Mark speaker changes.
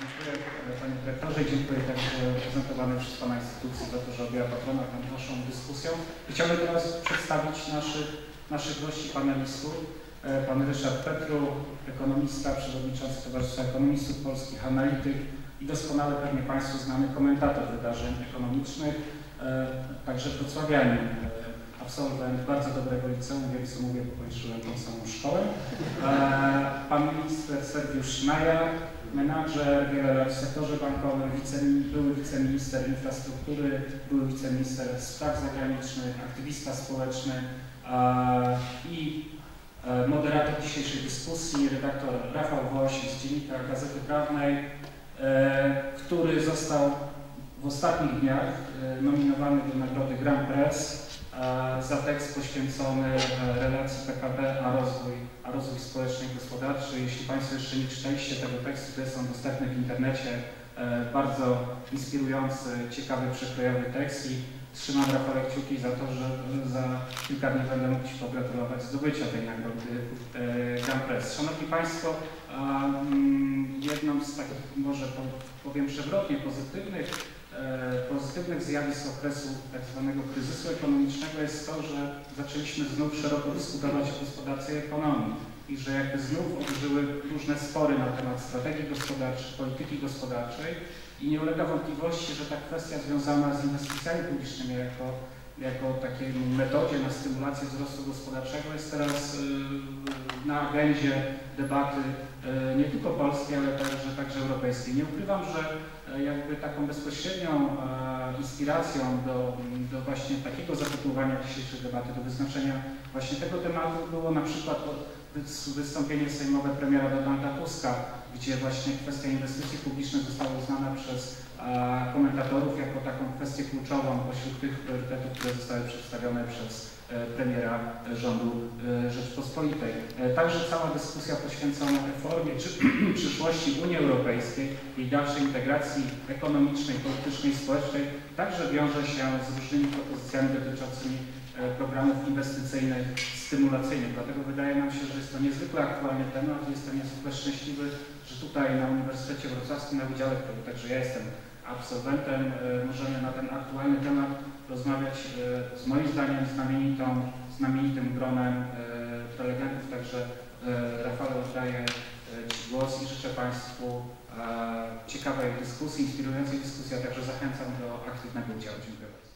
Speaker 1: Dziękuję Panie Dyrektorze i dziękuję także reprezentowanej przez Pana instytucji za to, że objęła patronat nad naszą dyskusją. Chciałbym teraz przedstawić naszych, naszych gości panelistów. E, Pan Ryszard Petru, ekonomista, przewodniczący Towarzystwa Ekonomistów Polskich, analityk i doskonale pewnie Państwu znany komentator wydarzeń ekonomicznych, e, także wrocławianin, absolwent bardzo dobrego liceum, co mówię, bo kończyłem tą samą szkołę. Pan minister Sergiusz Maja, menadżer, wiele lat w sektorze bankowym, były wiceminister infrastruktury, były wiceminister spraw zagranicznych, aktywista społeczny i e, moderator dzisiejszej dyskusji, redaktor Rafał Woś z Dziennika Gazety Prawnej, e, który został w ostatnich dniach e, nominowany do nagrody Grand Press za tekst poświęcony e, relacji PKB a rozwój, a rozwój społeczny i gospodarczy. Jeśli Państwo jeszcze nie czytaliście tego tekstu, to jest on dostępny w internecie. E, bardzo inspirujący, ciekawy, przekrojowy tekst i trzymam Rafał kciuki za to, że za kilka dni będę mógł Ci pogratulować zdobycia tej nagrody e, Grand Press. Szanowni Państwo, mm, jedną z takich może powiem przewrotnie pozytywnych E, pozytywnych zjawisk okresu tak zwanego kryzysu ekonomicznego jest to, że zaczęliśmy znów szeroko dyskutować o gospodarce i ekonomii i że jakby znów odżyły różne spory na temat strategii gospodarczej, polityki gospodarczej i nie ulega wątpliwości, że ta kwestia związana z inwestycjami publicznymi jako, jako takiej metodzie na stymulację wzrostu gospodarczego jest teraz y, na agendzie debaty y, nie tylko polskiej, ale także, także europejskiej. Nie ukrywam, że E, jakby taką bezpośrednią inspiracją do, do właśnie takiego zatytułowania dzisiejszej debaty, do wyznaczenia właśnie tego tematu było na przykład wystąpienie sejmowe premiera Donalda Tuska, gdzie właśnie kwestia inwestycji publicznych została uznana przez komentatorów jako taką kwestię kluczową pośród tych priorytetów, które zostały przedstawione przez e, premiera rządu e, Rzeczpospolitej. E, także cała dyskusja poświęcona reformie czy przyszłości Unii Europejskiej i dalszej integracji ekonomicznej, politycznej, społecznej także wiąże się z różnymi propozycjami dotyczącymi programów inwestycyjnych, stymulacyjnych. Dlatego wydaje nam się, że jest to niezwykle aktualny temat i jestem niezwykle szczęśliwy, że tutaj na Uniwersytecie Wrocławskim na Wydziale, który także ja jestem absolwentem e, możemy na ten aktualny temat rozmawiać e, z moim zdaniem znamienitą, znamienitym gronem e, prelegentów, także Rafale oddaję Ci głos i życzę Państwu ciekawej dyskusji, inspirującej dyskusji, a także zachęcam do aktywnego udziału. Dziękuję bardzo.